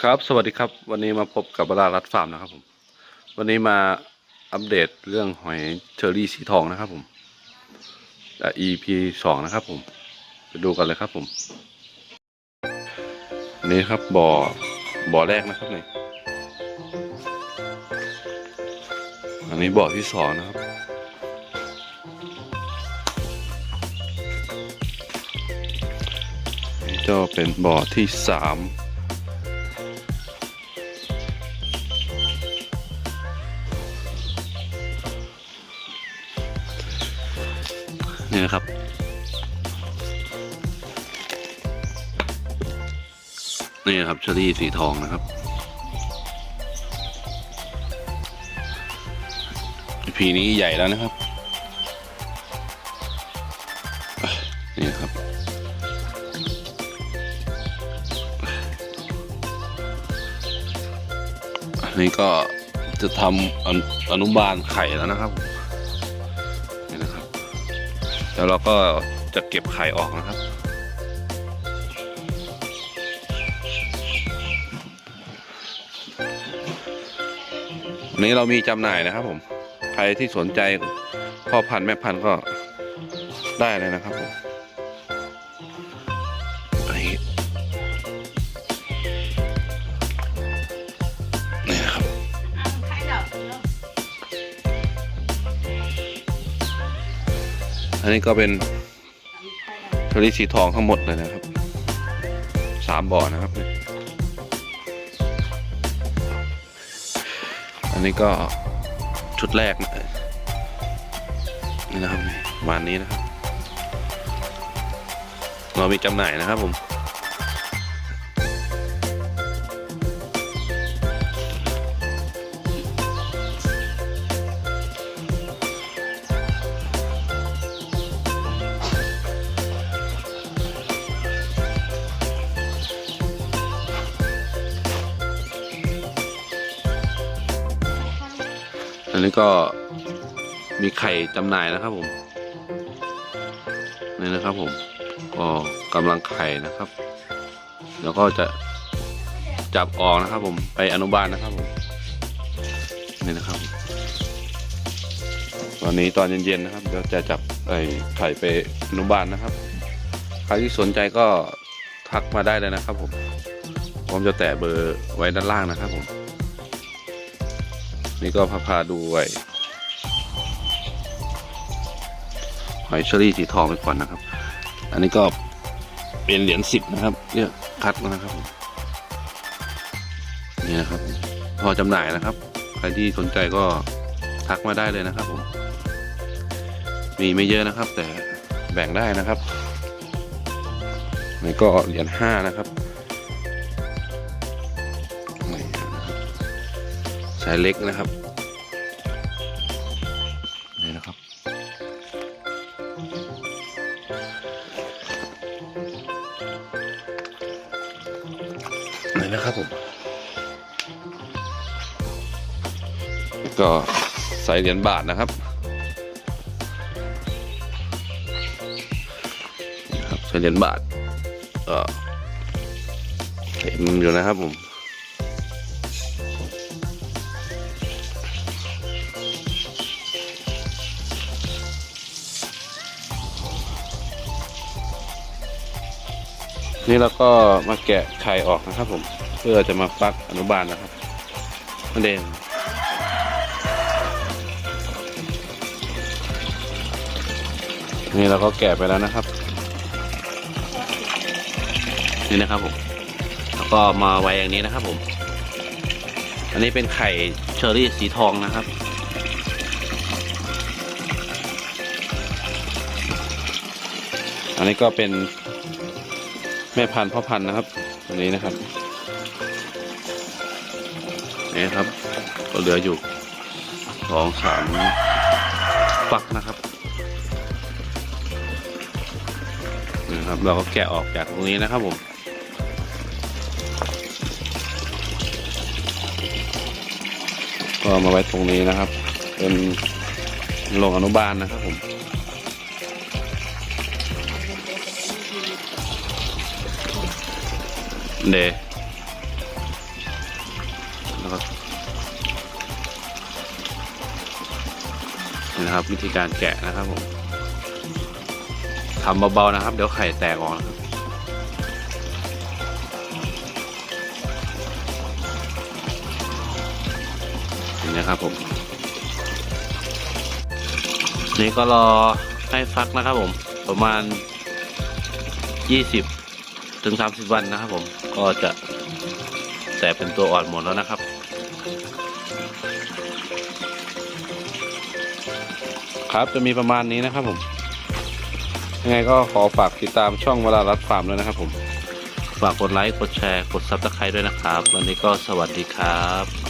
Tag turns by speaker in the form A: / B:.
A: ครับสวัสดีครับ วันนี้มาพบกับบรารัดฟาร์มนะครับผมวันนี้มาอัปเดตเรื่องหอยเชอรี่สีทองนะครับผม EP สองนะครับผมไปดูกันเลยครับผมอันนี้ครับบ่อบ่อแรกนะครับนี่อันนี้บ่อที่สองนะครับนี่ก็เป็นบ่อที่สาม นี่นะครับนี่ครับเชอรี่สีทองนะครับ พีนี้ใหญ่แล้วนะครับ นี่ครับอันนี้ก็จะทำอนุบาลไข่แล้วนะครับ แล้วเราก็จะเก็บไข่ออกนะครับ วันนี้เรามีจำหน่ายนะครับผม ใครที่สนใจพ่อพันธุ์แม่พันธุ์ก็ได้เลยนะครับผม อันนี้ก็เป็นเชอรี่สีทองทั้งหมดเลยนะครับสามบ่อนะครับ อันนี้ก็ชุดแรกนะนี่นะครับประมาณนี้นะครับ เรามีจำหน่ายนะครับผม นี้ก็มีไข่จำหน่ายนะครับผมนี่นะครับผมก็กำลังไข่นะครับ แล้วก็จะจับออกนะครับ ผมไปอนุบาลนะครับผมนี่นะครับ ตอนนี้ตอนเย็นๆนะครับเดี๋ยวจะจับไอ้ไข่ไปอนุบาลนะครับ ใครที่สนใจก็ทักมาได้เลยนะครับ ผมผมจะแตะเบอร์ไว้ด้านล่างนะครับผม นี่ก็พาพาดูไว้หอยเชอรี่สีทองไปก่อนนะครับ อันนี้ก็เป็นเหรียญสิบนะครับเรียกคัดนะครับนี่นะครับ พอจำหน่ายนะครับ ใครที่สนใจก็ทักมาได้เลยนะครับผมมีไม่เยอะนะครับ แต่แบ่งได้นะครับนี่ก็เหรียญห้านะครับ สายเล็กนะครับนี่นะครับ นี่นะครับผม ก็ใส่เหรียญบาทนะครับนี่ครับใส่เหรียญบาทก็เต็มอยู่นะครับผม นี่เราก็มาแกะไข่ออกนะครับผม เพื่อจะมาฟักอนุบาลนะครับนั่นเองนี่เราก็แกะไปแล้วนะครับ นี่นะครับผม แล้วก็มาไว้อย่างนี้นะครับผม อันนี้เป็นไข่เชอรี่สีทองนะครับอันนี้ก็เป็น แม่พันธุ์พ่อพันธุ์นะครับตัวนี้นะครับนี่ครับ ก็เหลืออยู่สองสามฟักนะครับนี่ครับ เราก็แกะออกจากตรงนี้นะครับผมก็มาไว้ตรงนี้นะครับ เป็นโรงอนุบาลนะครับผม เดนี่นะครับวิธีการแกะนะครับผมทำเบาๆนะครับ เดี๋ยวไข่แตกออกนะครับนะครับผม นี่ก็รอให้ฟักนะครับผม ประมาณ 20 ถึง 30 วันนะครับ ผมก็จะแต่เป็นตัวอ่อนหมดแล้วนะครับ ครับจะมีประมาณนี้นะครับ ผมยังไงก็ขอฝากติดตามช่องเวลารัดฟาร์มด้วยนะครับ ผมฝากกดไลค์กดแชร์กดซับสไครต์ด้วยนะครับ วันนี้ก็สวัสดีครับ